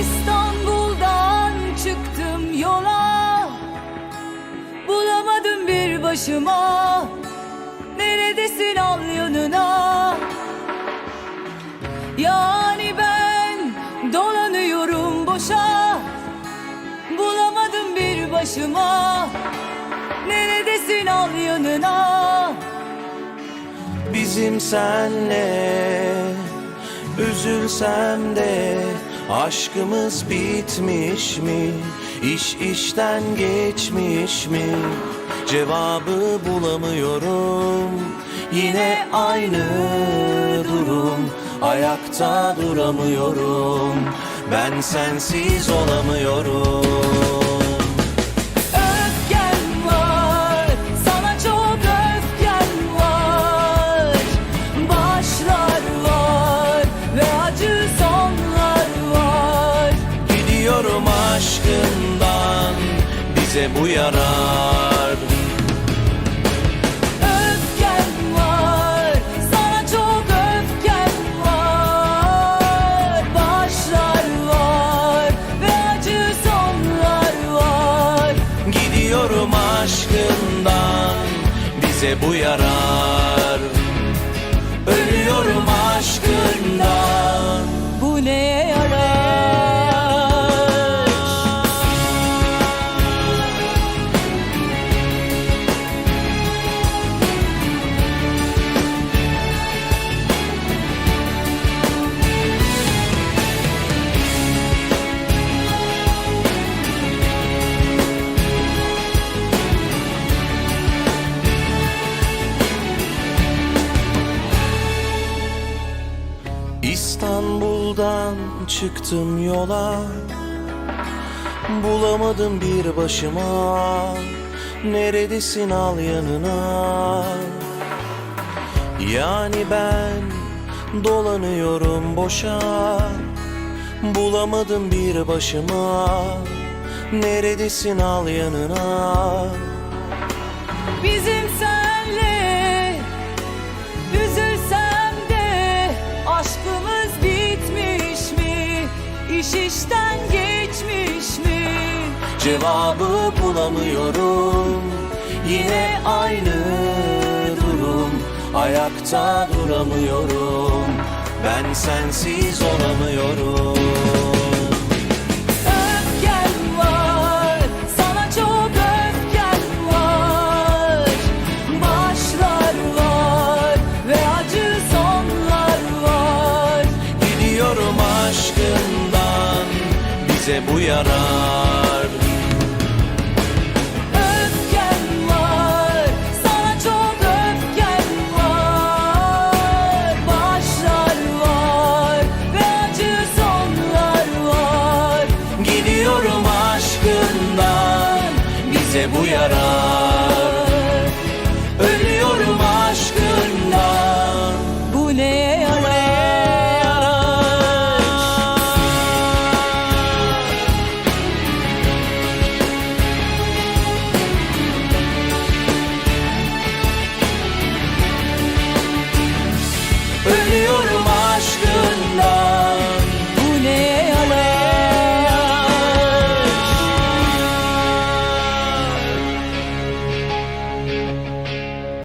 İstanbul'dan çıktım yola. Bulamadım bir başıma. Neredesin al yanına Yani ben dolanıyorum boşa. Bulamadım bir başıma. Neredesin al yanına Bizim senle Üzülsem de Aşkımız bitmiş mi? İş işten geçmiş mi? Cevabı bulamıyorum Yine aynı durum Ayakta duramıyorum Ben sensiz olamıyorum aşkından Bize bu yarar. Öfkem var, sana çok öfkem var. Başlar var ve acı sonlar var. Gidiyorum aşkından Bize bu yarar İstanbul'dan çıktım yola. Bulamadım bir başıma. Neredesin? Al yanına. Yani ben dolanıyorum boşa. Bulamadım bir başıma. Neredesin? Al yanına. Bizim senle İş işten geçmiş mi? Cevabı bulamıyorum. Yine aynı durum. Ayakta duramıyorum. Ben sensiz olamıyorum. Öfkem Bize bu yarar. Öfkem var, sana çok öfkem var. Başlar var ve acı sonlar var. Gidiyorum aşkından Bize bu yarar